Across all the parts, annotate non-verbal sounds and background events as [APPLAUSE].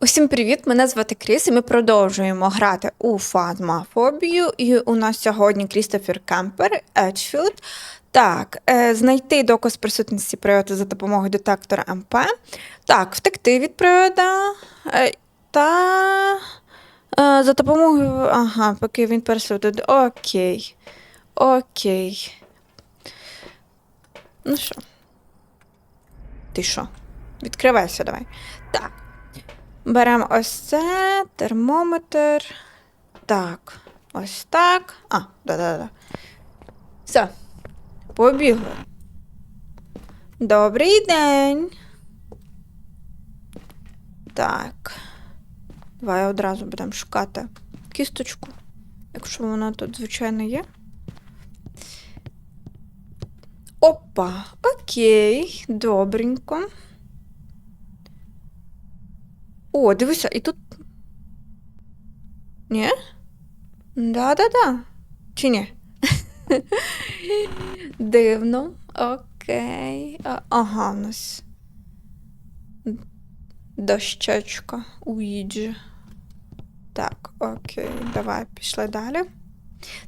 Усім привіт! Мене звати Кріс, і ми продовжуємо грати у фазмафобію. І у нас сьогодні Крістофер Кемпер, Еджфілд. Так, е, знайти доказ присутності приводу за допомогою детектора МП. Так, втекти від привода. Е, та е, за допомогою. Ага, поки він пересудить. Окей. Окей. Ну що? Ти що? Відкривайся давай. Так. Беремо ось це, термометр. Так, ось так. А, да-да-да. Все. Побігли. Добрий день. Так. Давай одразу будемо шукати кісточку, якщо вона тут, звичайно, є. Опа, окей, добренько. О, дивися, і тут. Ні? Да-да-да. Чи ні? [LAUGHS] Дивно. Окей. Ага, у нас. Дощечка Уіджі. Так, окей, давай пішли далі.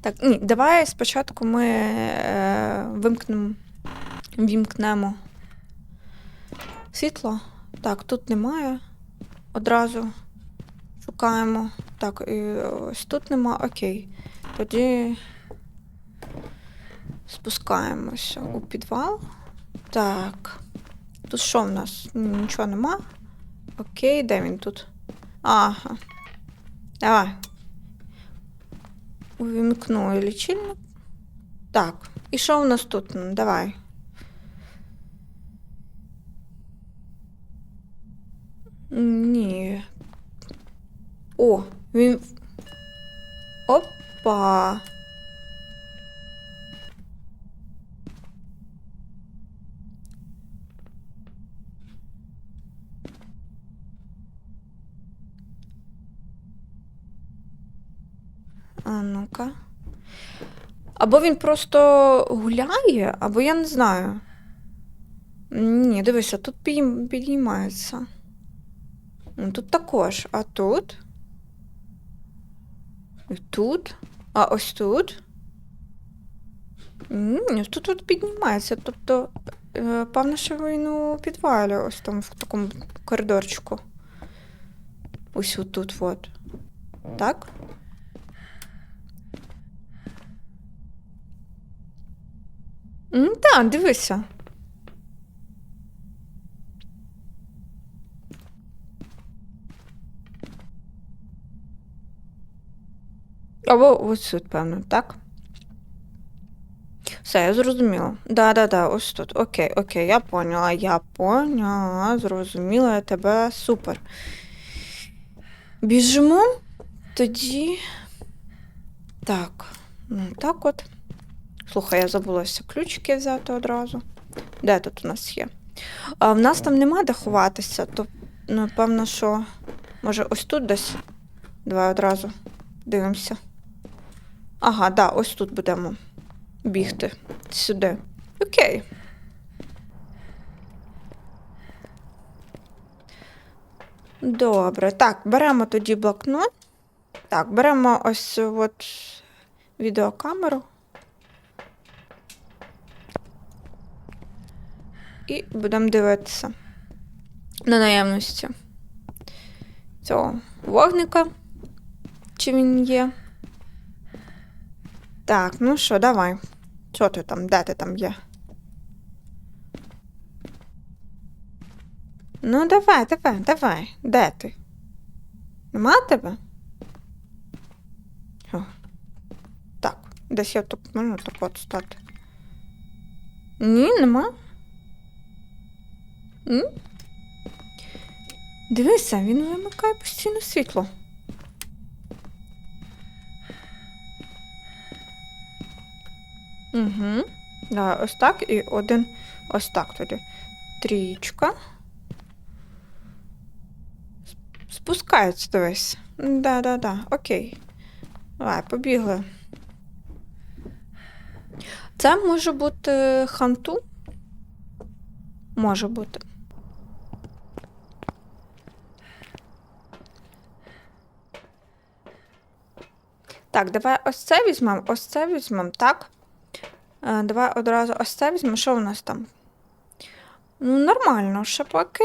Так, ні, давай спочатку ми е, вимкнемо, вімкнемо світло. Так, тут немає. Одразу шукаємо. Так, і ось тут нема. Окей. Тоді спускаємося у підвал. Так. Тут що в нас? Нічого нема. Окей, де він тут? Ага. Давай. Увімкну лічильник. Так. І що в нас тут? Давай. Ні. О, він. Опа. А ну-ка. Або він просто гуляє, або я не знаю. Ні, дивися, тут підійм- підіймається. Ну, Тут також. А тут? І тут? А ось тут? Ні, тут от піднімається. Тобто, е, певно, що він у підвалі, ось там в такому коридорчику. Ось отут от. Так? Так, дивися. Або ось тут, певно, так? Все, я зрозуміла. Да-да-да, ось тут. Окей, окей, я поняла, я поняла, зрозуміла я тебе. Супер. Біжимо. Тоді. Так. Ну, так от. Слухай, я забулася ключики взяти одразу. Де тут у нас є? А в нас там нема де ховатися, то напевно, що. Може, ось тут десь. Давай одразу дивимося. Ага, да, ось тут будемо бігти. Сюди. Окей. Добре. Так, беремо тоді блокнот. Так, беремо ось от відеокамеру. І будемо дивитися на наявності цього вогника. Чи він є? Так, ну що, давай. Що ти там? Де ти там є? Ну, давай, давай, давай. Де ти? Нема тебе? О. Так, десь я тут можу так от стати. Ні, нема. М? Дивися, він вимикає постійно світло. Угу. Да, ось так і один ось так тоді. Трічка. Спускається дивись. Да-да-да, окей. Давай, побігли. Це може бути ханту. Може бути. Так, давай ось це візьмемо, ось це візьмемо, так? Е, давай одразу ось це візьмемо. Що у нас там? Ну, нормально, ще поки.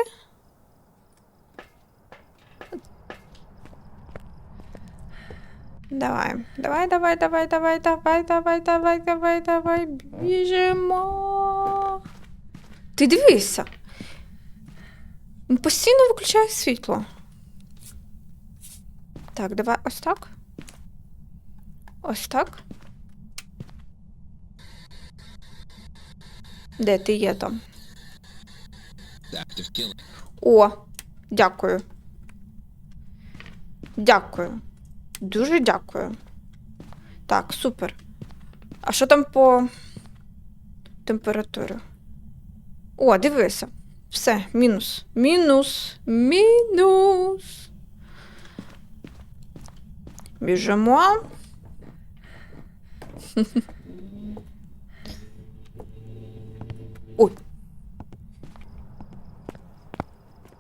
Давай, давай, давай, давай, давай, давай, давай, давай, давай, давай, біжимо. Ти дивися. Він постійно виключає світло. Так, давай ось так. Ось так. Де ти є там? О, дякую. Дякую. Дуже дякую. Так, супер. А що там по температурі? О, дивися. Все, мінус. Мінус. Мінус. Біжимо.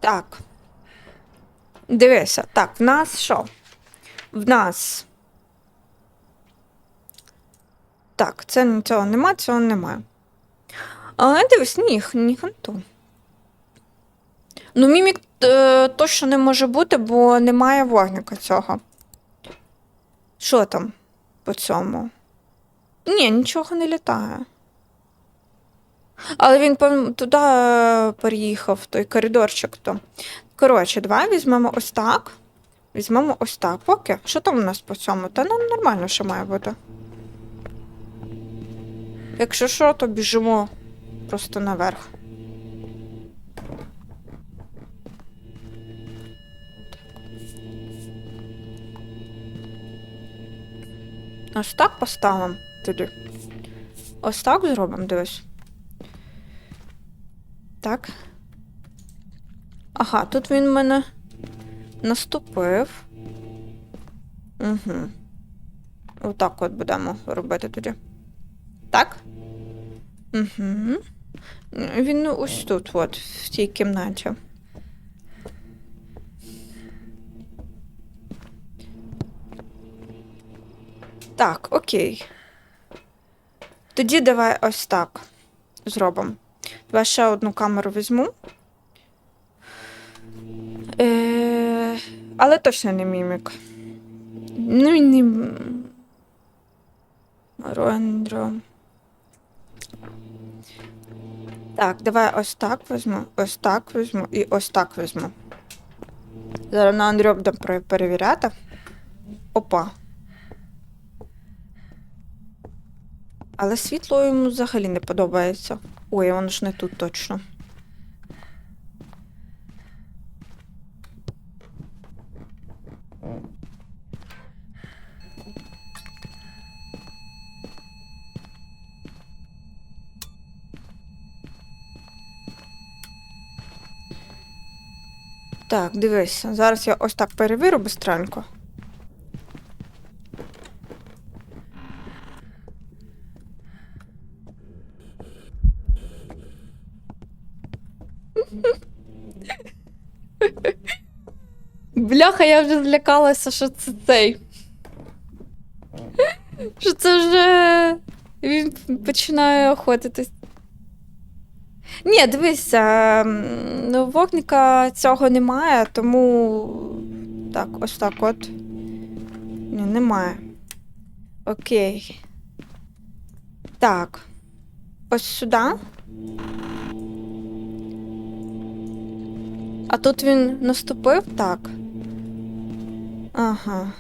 Так. Дивися, так, в нас що? В нас. Так, це цього нема, цього немає. Але дивись, ніг не то. Ну, мімік е, точно не може бути, бо немає вогника цього. Що там по цьому? Ні, нічого не літає. Але він туди е, переїхав, той коридорчик то. Коротше, давай візьмемо ось так. Візьмемо ось так. Поки. Що там у нас по цьому? Та нам нормально ще має бути. Якщо що, то біжимо просто наверх. Ось так поставимо тоді. Ось так зробимо, дивись. Так. Ага, тут він мене наступив. Угу. Отак от будемо робити тоді. Так? Угу. Він ось тут, от, в цій кімнаті. Так, окей. Тоді давай ось так зробимо. Давай ще одну камеру візьму. Е, але точно не мімік. Ну, і не. Рендро. Так, давай ось так візьму, ось так візьму і ось так візьму. Зараз на Андрю будемо перевіряти. Опа. Але світло йому взагалі не подобається. Ой, воно ж не тут точно. Так, дивись, зараз я ось так перевірю бистренько. Бляха, я вже злякалася, що це цей. Що це вже він починає охотитись. Ні, дивися, ну, вогника цього немає, тому. Так, ось так от. Ні, немає. Окей. Так. Ось сюди. А тут він наступив? Так. Ага.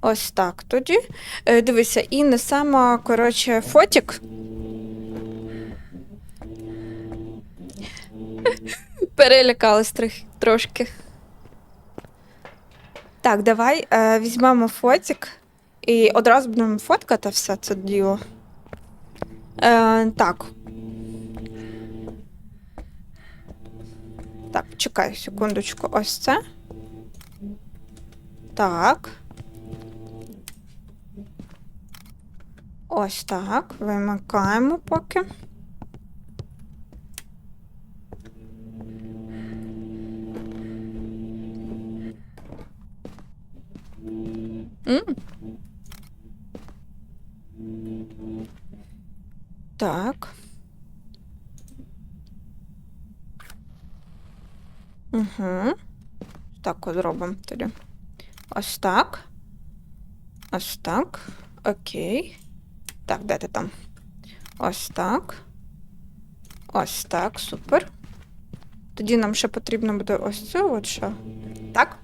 Ось так тоді. Е, дивися, і несемо, коротше, фотик. [LAUGHS] Перелякалась трох- трошки. Так, давай е, візьмемо фотик і одразу будемо фоткати все це діло. Е, так. Так, чекай секундочку. Ось це. Так. Ось так. Вимикаємо поки. Mm. Так. Угу. Так зробимо тоді. Ось так. Ось так. Окей. Так, де ти там? Ось так. Ось так, супер. Тоді нам ще потрібно буде ось це от що. Так?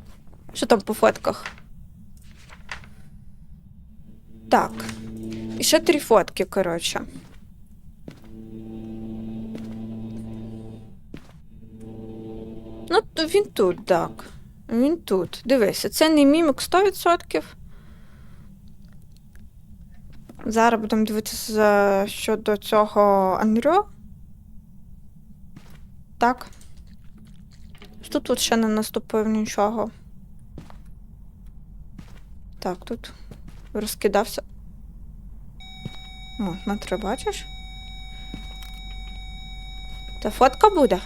Що там по фотках? Так. І ще три фотки, коротше. Ну, то він тут, так. Він тут. Дивися, це не мімік 100%. Зараз будемо дивитися щодо цього Анрьо. Так. Тут от ще не наступив нічого. Так, тут розкидався. О, смотри, бачиш? Та фотка буде.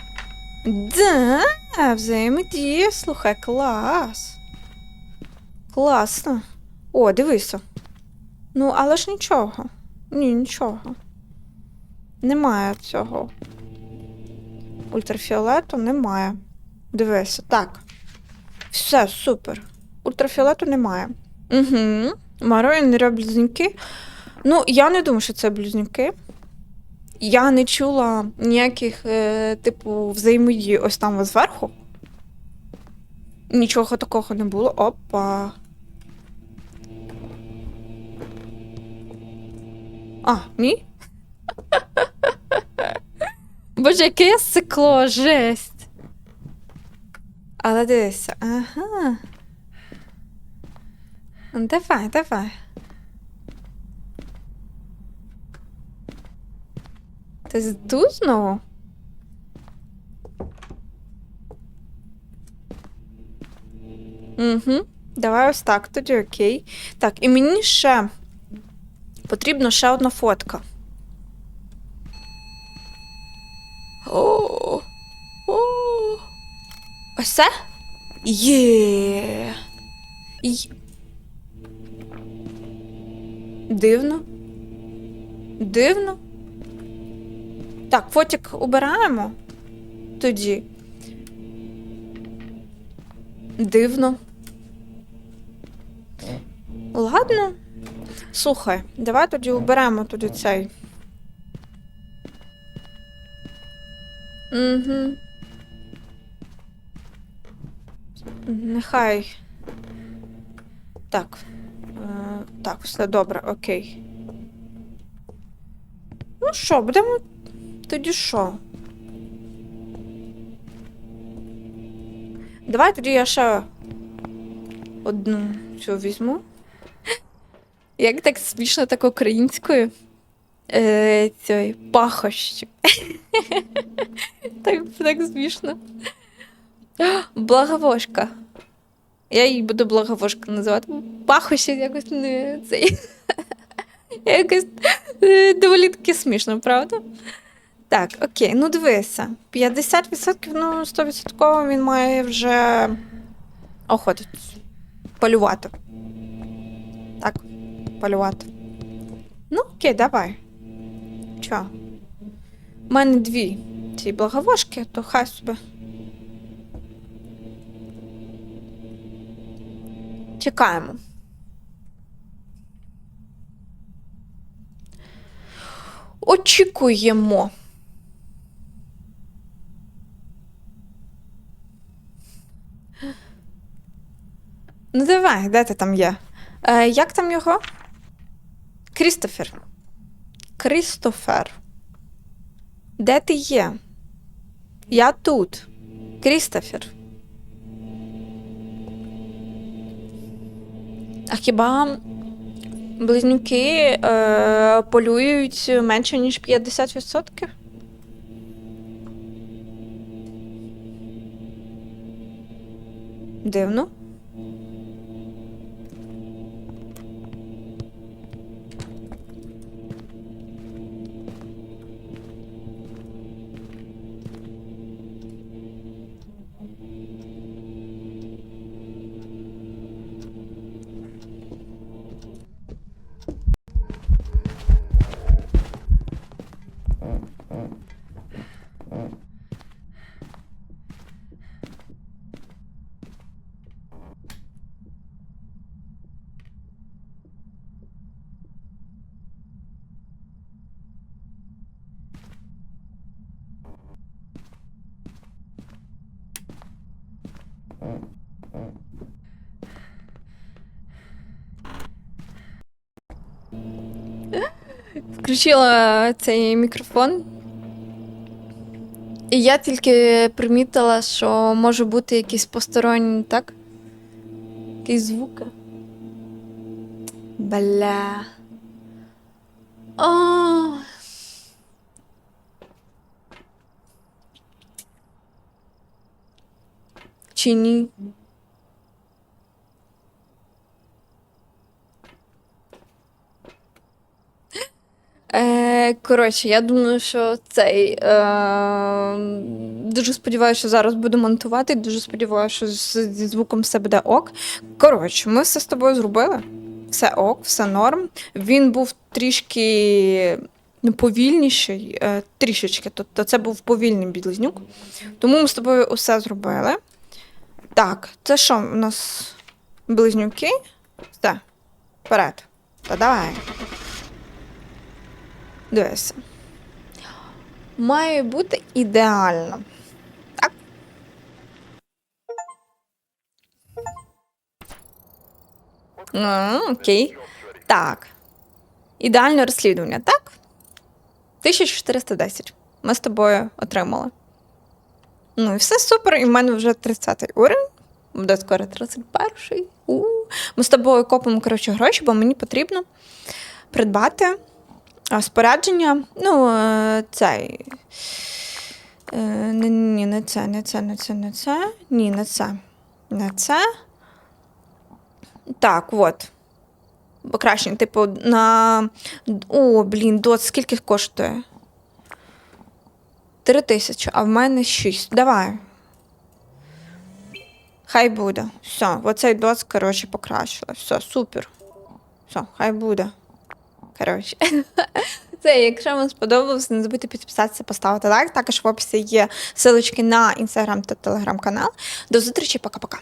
Да, взаємодія, слухай, клас. Класно. О, дивися. Ну, але ж нічого. Ні, нічого. Немає цього. Ультрафіолету немає. Дивися, так. Все, супер. Ультрафіолету немає. Угу. Маро і Неря близнюки. Ну, я не думаю, що це близнюки. Я не чула ніяких, е, типу, взаємодії ось там зверху. Нічого такого не було. Опа. А, ні? [LAUGHS] Боже, яке сикло, жесть. Але дивися, ага. Давай, давай. Ти тут знову? Угу. Давай ось так, тоді окей. Так, і мені ще потрібна ще одна фотка. О, о. Ось це? Є. Дивно. Дивно. Так, фотик убираємо тоді. Дивно. Ладно. Слухай, давай тоді уберемо тоді цей. Угу. Нехай. Так. Е, так, все добре, окей. Ну що, будемо тоді що? Давай тоді я ще одну цю візьму. Як так смішно так українською? Е, цей пахощі. [LAUGHS] так, так смішно. Благовошка. Я її буду благовошка називати. Пахощі якось не цей. [LAUGHS] якось е, доволі таки смішно, правда? Так, окей, ну дивися. 50%, ну 100% він має вже охотити. Полювати. Так, полювати. Ну, окей, давай. Чо? У мене дві ці благовошки, то хай собі. Чекаємо. Очікуємо. Ну, давай, де ти там є? Е, як там його? Крістофер. Крістофер. Де ти є? Я тут. Крістофер. А хіба близнюки е, полюють менше, ніж 50%? Дивно. Mm. Включила цей мікрофон. І я тільки примітила, що може бути якийсь посторонній, так? Якісь звуки. Бля. О. Чи ні? Е, коротше, я думаю, що цей. Е, дуже сподіваюся, що зараз буду монтувати. Дуже сподіваюся, що зі звуком все буде ок. Коротше, ми все з тобою зробили. Все ок, все норм. Він був трішки повільніший, е, трішечки. Тобто це був повільний бідлизнюк. Тому ми з тобою усе зробили. Так, це що у нас близнюки? Все, вперед. Та давай. Дивися. Має бути ідеально. Так. Ну, окей. Так. Ідеальне розслідування, так? 1410. Ми з тобою отримали. Ну і все супер, і в мене вже 30-й уровень. Буде скоро 31-й. У. Ми з тобою копимо, коротше, гроші, бо мені потрібно придбати а, спорядження. Ну, е, цей. Е, Ні, не це, не це, не це, не це. Ні, не це. Не це. Так, от. Покращення, типу, на. О, блін, дот, скільки коштує? Три тисячі, а в мене шість. Давай. Хай буде. Все, оцей доц, коротше, покращила. Все, супер. Все, хай буде. Коротше. [LAUGHS] Це, якщо вам сподобалось, не забудьте підписатися, поставити лайк. Також в описі є силочки на інстаграм та телеграм-канал. До зустрічі, пока-пока.